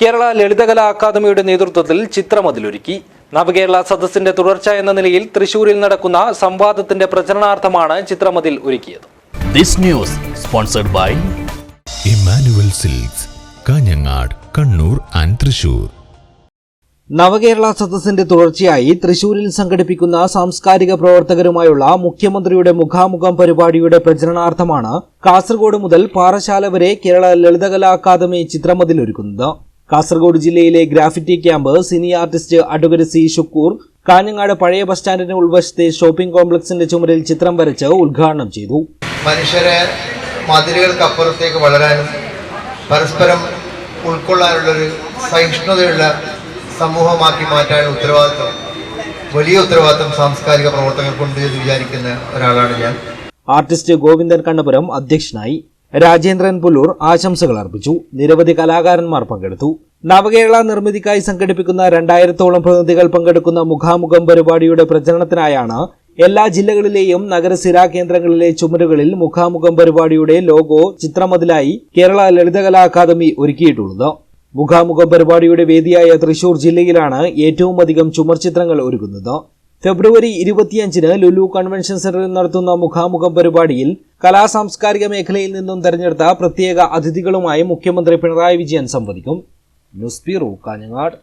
കേരള ലളിതകലാ അക്കാദമിയുടെ നേതൃത്വത്തിൽ ചിത്രമതിലൊരുക്കി. നവകേരള സദസ്സിന്റെ തുടർച്ച എന്ന നിലയിൽ തൃശൂരിൽ നടക്കുന്ന സംവാദത്തിന്റെ പ്രചരണാർത്ഥമാണ് ചിത്രമതിൽ ഒരുക്കിയത്. This news sponsored by Emmanuel silks Kanhangad Kannur and Thrissur Navakerala സദസ്സിന്റെ തുടർച്ചയായി തൃശൂരിൽ സംഘടിപ്പിക്കുന്ന സാംസ്കാരിക പ്രവർത്തകരുമായുള്ള മുഖ്യമന്ത്രിയുടെ മുഖാമുഖം പരിപാടിയുടെ പ്രചരണാർത്ഥമാണ് കാസർഗോഡ് മുതൽ പാറശാല വരെ കേരള ലളിതകലാ അക്കാദമി ചിത്രമതിലൊരുക്കുന്നത്. കാസർഗോഡ് ജില്ലയിലെ graffiti camp cine artist advocate C Shukkur Kanhangad പഴയ ബസ് സ്റ്റാൻഡിന് ഉൾവശത്തെ ഷോപ്പിംഗ് കോംപ്ലക്സിന്റെ ചുമരിൽ ചിത്രം വരച്ച് ഉദ്ഘാടനം ചെയ്തു. മനുഷ്യരെ മതിലുകൾക്കപ്പുറത്തേക്ക് വളരാനും പരസ്പരം ഉൾക്കൊള്ളാനുള്ളൊരു സഹിഷ്ണുതയുള്ള സമൂഹമാക്കി മാറ്റാൻ ഉത്തരവാദിത്വം വലിയ ഉത്തരവാദിത്വം സാംസ്കാരിക പ്രവർത്തകർക്കുണ്ട് എന്ന് വിചാരിക്കുന്ന ഒരാളാണ് ഞാൻ. ആർട്ടിസ്റ്റ് ഗോവിന്ദൻ കണ്ണപുരം അധ്യക്ഷനായി. രാജേന്ദ്രൻ പുല്ലൂർ ആശംസകൾ അർപ്പിച്ചു. നിരവധി കലാകാരന്മാർ പങ്കെടുത്തു. നവകേരള നിർമ്മിതിക്കായി സംഘടിപ്പിക്കുന്ന രണ്ടായിരത്തോളം പ്രതിനിധികൾ പങ്കെടുക്കുന്ന മുഖാമുഖം പരിപാടിയുടെ പ്രചരണത്തിനായാണ് എല്ലാ ജില്ലകളിലെയും നഗരസിരാ കേന്ദ്രങ്ങളിലെ ചുമരുകളിൽ മുഖാമുഖം പരിപാടിയുടെ ലോഗോ ചിത്രമതിലായി കേരള ലളിതകലാ അക്കാദമി ഒരുക്കിയിട്ടുള്ളത്. മുഖാമുഖം പരിപാടിയുടെ വേദിയായ തൃശൂർ ജില്ലയിലാണ് ഏറ്റവും അധികം ചുമർ ചിത്രങ്ങൾ ഒരുക്കുന്നത്. ഫെബ്രുവരി ഇരുപത്തിയഞ്ചിന് ലുലു കൺവെൻഷൻ സെന്ററിൽ നടത്തുന്ന മുഖാമുഖം പരിപാടിയിൽ കലാ സാംസ്കാരിക മേഖലയിൽ നിന്നും തെരഞ്ഞെടുത്ത പ്രത്യേക അതിഥികളുമായി മുഖ്യമന്ത്രി പിണറായി വിജയൻ സംവദിക്കും. News bureau Kanhangad.